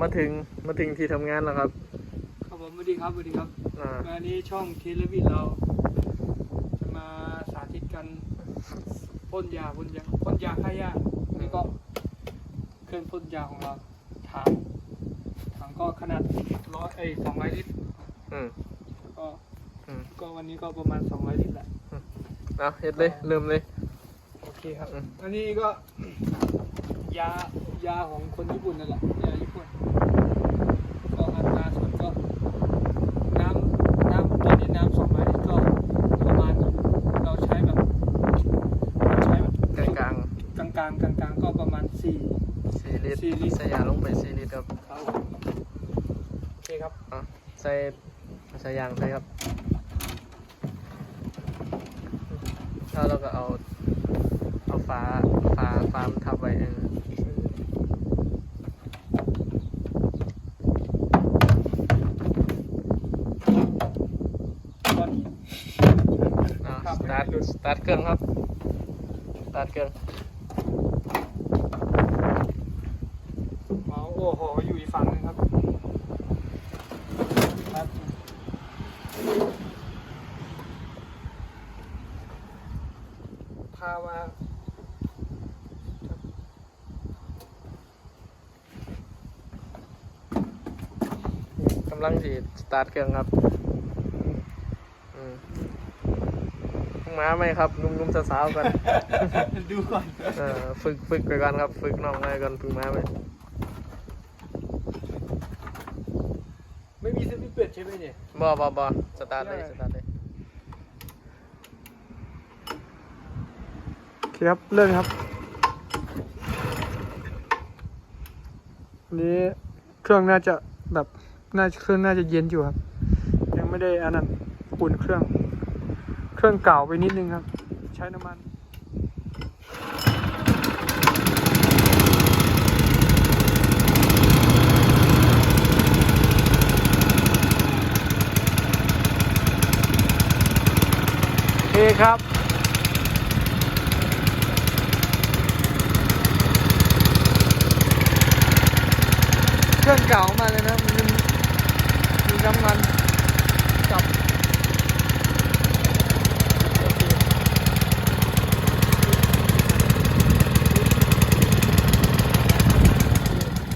มาถึงมาถึงที่ทำงานแล้วครับ ครับผมสวัสดีครับสวัสดีครับอ่า วันนี้ช่องเทเลวินเรา จะมาสาธิตกันพ่นยาพ่นยาพ่นยาฆ่าหญ้านี่ก็เครื่องพ่นยาของเราถังถังก็ขนาดร้อยเอ้ยสองร้อยลิตรอืม ก็อืม ก็วันนี้ก็ประมาณสองร้อยลิตรแหละ เอาเฮ็ดเลยเริ่มเลย โอเคครับ อืม อันนี้ก็ ยายาของคนญี่ปุ่นนั่นแหละยาญี่ปุ่นก็อัตราส่วนก็น้ำน้ำตอนนี้น้ำสองร้อยลิตรก็ประมาณเราใช้แบบใช้แบบกลางกลางกลางกลางกลางกลางๆก็ประมาณสี่ๆสี่ลิตรสี่ลิตรใส่ยาลงไปสี่ลิตรครับครับโอเคครับอะใส่ใส่ยางใส่ครับแล้วเราก็เอาเอาฝาฝาฝามนทับไว้เออ ตอน อะ ครับ ส ตาร์ทสตาร์ทเครื่องครับสตาร์ทเครื่องเมาส์โอ้โห อยู่อีกฝั่งหนึงครับครับพามากำลังสีสตาร์ทเครื่องครับ อืมเพิ่ง มาไหมครับหนุ่มๆสาวๆกันดูก่อนเออฝึกฝึกไปก่อนครับ ฝึกน้องไปก่อนเพิ่งมาไหมไม่มีสวิตช์เปิดใช่ไหมเนี่ย บอบอบอสตาร์ทเลยสตาร์ทเลยครับเริ่มครับอันนี้เครื่องน่าจะแบบน่าจะเครื่องน่าจะเย็นอยู่ครับ ยังไม่ได้อันนั้นอุ่นเครื่อง เครื่องเก่าไปนิดนึงครับ ใช้น้ำมันโอเคครับเครื่องเก่ามากเลยนะ มันมีน้ำมันกับโอเค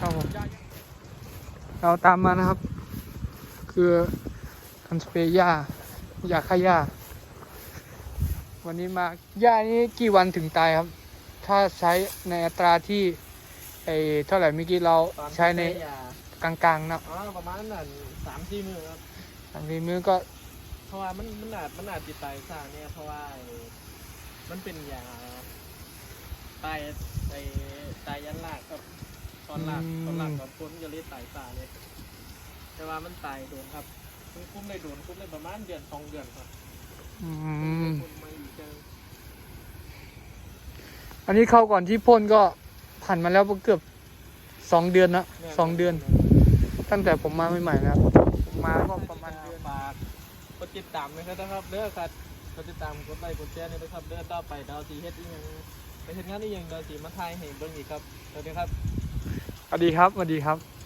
ครับผม เราตามมานะครับ คือคันสเปรย์หญ้าหญ้าฆ่าหญ้า วันนี้มาหญ้านี้กี่วันถึงตายครับ ถ้าใช้ในอัตราที่ไอเท่าไหร่เมื่อกี้เราใช้ในกลางๆนะอ๋อประมาณนั้นสามสี่มือครับอันนี้มือก็ เพราะว่ามันมันอาจมันอาจติดตายซ่าเนี่ยเพราะว่าไอ้มันเป็นยาตายไอ้ตายยันลากครับต อนลากตอนลากตอนพ้นจะเรียกตายซ่าเลย แต่ว่ามันตายโดนครับมันคุ้มเลยโดนคุ้มเลยประมาณเดือนสองเดือนครับอืมคนมาอีกเจออันนี้เข้าก่อนที่พ่นก็ผ่านมาแล้วเกือบสองเดือนนะสองเดือน ตั้งแต่ผมมาใหม่ๆนะครับผมมาก็ประมาณเดือนฝากกดติดตามนะครับนะครับเด้อครับกดติดตามกดไลค์กดแชร์ด้วยนะครับเด้อต่อไปดาวสีเฮ็ดอีหยังไปเฮ็ดงานอีหยังดาวสีมาทายให้เบิ่งอีกครับสวัสดีครับส วัสดีครับสวัสดีครับ